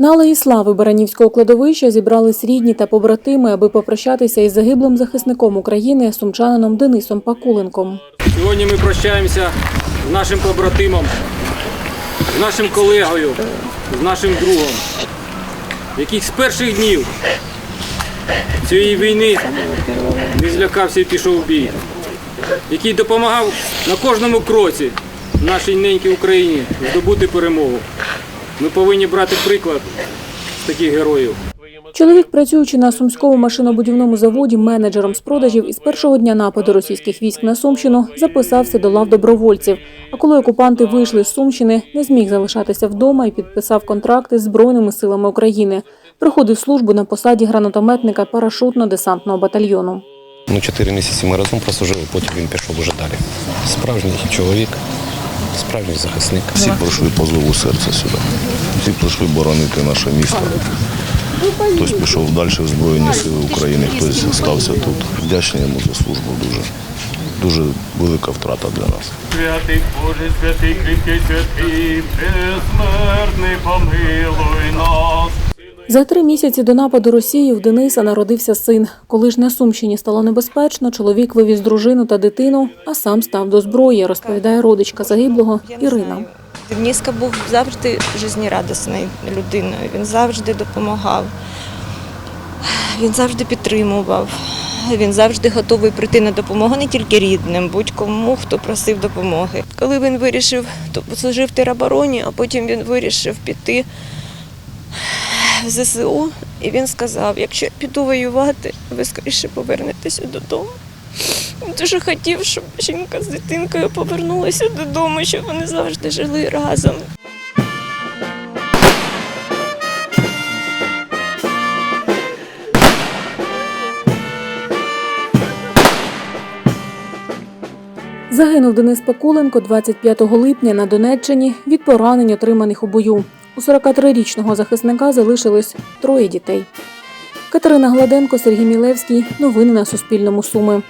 На Алеї Слави Баранівського кладовища зібрались рідні та побратими, аби попрощатися із загиблим захисником України сумчанином Денисом Пакуленком. Сьогодні ми прощаємося з нашим побратимом, з нашим колегою, з нашим другом, який з перших днів цієї війни не злякався і пішов в бій, який допомагав на кожному кроці нашій ненькій Україні здобути перемогу. Ми повинні брати приклад з таких героїв. Чоловік, працюючи на сумському машинобудівному заводі менеджером з продажів, із першого дня нападу російських військ на Сумщину записався до лав добровольців. А коли окупанти вийшли з Сумщини, не зміг залишатися вдома і підписав контракти з Збройними силами України. Проходив службу на посаді гранатометника парашутно-десантного батальйону. Ну, чотири місяці ми разом прослужили, потім він пішов уже далі. Справжній чоловік, справжній захисник. Всі пройшли по зову серця сюди. Всі прийшли боронити наше місто. Хтось пішов далі в Збройні Сили України, хтось залишився тут. Вдячний йому за службу дуже. Дуже велика втрата для нас. Святий Боже, святий кріпкий святий, безсмертний помилуй нас. За три місяці до нападу Росії в Дениса народився син. Коли ж на Сумщині стало небезпечно, чоловік вивіз дружину та дитину, а сам став до зброї, розповідає родичка загиблого Ірина. Дениска був завжди жизнерадісною людиною. Він завжди допомагав, він завжди підтримував. Він завжди готовий прийти на допомогу не тільки рідним, будь-кому, хто просив допомоги. Коли він вирішив, то послужив в теробороні, а потім він вирішив піти в ЗСУ, і він сказав: якщо я піду воювати, ви скоріше повернетеся додому. Він дуже хотів, щоб жінка з дитинкою повернулася додому, щоб вони завжди жили разом. Загинув Денис Пакуленко 25 липня на Донеччині від поранень, отриманих у бою. У 43-річного захисника залишилось троє дітей. Катерина Гладенко, Сергій Мілевський. Новини на Суспільному. Суми.